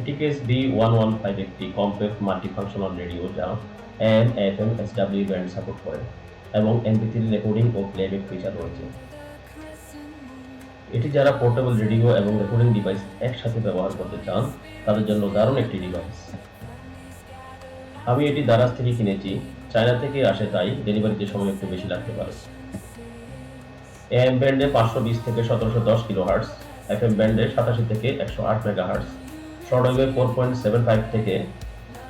এটিকেএস B one one five একটি compact multifunctional radio যা M F M S W band support করে এবং MP three recording ও playback feature রয়েছে। এটি যারা পোর্টেবল রেডিও এবং রেকর্ডিং ডিভাইস একসাথে ব্যবহার করতে চান, তাদের জন্য দারুণ একটি ডিভাইস আমি এটি দারাজ থেকে কিনেছি, চায়না থেকে আসে তাই ডেলিভারিতে সময় একটু বেশি লাগতে পারে। এম ব্যান্ডে পাঁচশো বিশ থেকে সতেরোশো দশ কিলো হার্টস এফ এম ব্যান্ডে সাতাশি থেকে একশো আট মেগা হার্টস শর্টওয়েভে ফোর পয়েন্ট সেভেন ফাইভ থেকে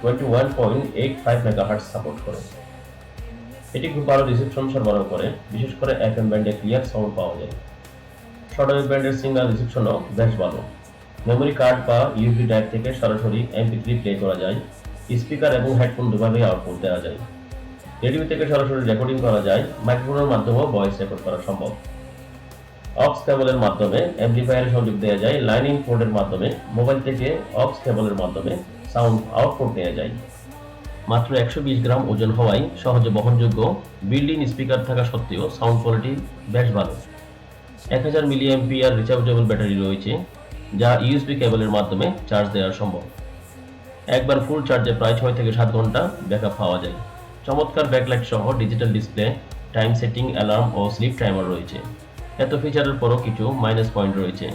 twenty one point eight five mega hertz support করে। এটি খুব ভালো রিসেপশন সরবরাহ করে, বিশেষ করে এফ এম ব্যান্ডে ক্লিয়ার সাউন্ড পাওয়া যায়। শর্টওয়েভ ব্যান্ডের সিঙ্গেল রিসেপশনও বেশ ভালো। মেমোরি কার্ড বা ইউপি ড্রাইভ থেকে সরাসরি এমপি থ্রি প্লে করা যায় স্পিকার এবং হেডফোন দুভাবেই আউটপুট দেওয়া যায়। রেডিও থেকে সরাসরি রেকর্ডিং করা যায় মাইক্রোফোনের মাধ্যমেও ভয়েস রেকর্ড করা সম্ভব। অক্স কেবলের মাধ্যমে অ্যাম্পলিফায়ারে সংযোগ দেওয়া যায় লাইনিং পোর্টের মাধ্যমে মোবাইল থেকে অক্স কেবলের মাধ্যমে সাউন্ড আউটপুট নেওয়া যায়। মাত্র একশো বিশ গ্রাম ওজন হওয়ায় সহজে বহনযোগ্য বিল্ডিং স্পিকার থাকা সত্ত্বেও সাউন্ড কোয়ালিটি বেশ ভালো। এক হাজার মিলি এমপিআর রিচার্জেবল ব্যাটারি রয়েছে, যা ইউএসবি কেবলের মাধ্যমে চার্জ দেওয়া সম্ভব। একবার ফুল চার্জে প্রায় ছয় থেকে সাত ঘণ্টা ব্যাকআপ পাওয়া যায়। চমৎকার ব্যাকলাইট সহ digital display time setting alarm ও স্লিপ টাইমার রয়েছে। এত ফিচারের পরও কিছু মাইনাস পয়েন্ট রয়েছে।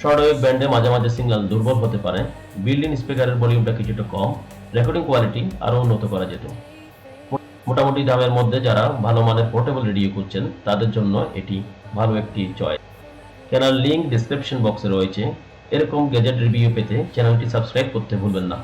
শর্টওয়েভ ব্যান্ডে মাঝে মাঝে সিগন্যাল দুর্বল হতে পারে। বিল্ডিং স্পিকারের ভলিউমটা কিছুটা কম। রেকর্ডিং কোয়ালিটি আরও উন্নত করা যেত। মোটামুটি দামের মধ্যে যারা ভালো মানের পোর্টেবল রেডিও খুঁজছেন, তাদের জন্য এটি ভালো একটি চয়েস কেনার লিঙ্ক ডিসক্রিপশন বক্সে রয়েছে। এরকম গ্যাজেট রিভিউ পেতে চ্যানেলটি সাবস্ক্রাইব করতে ভুলবেন না।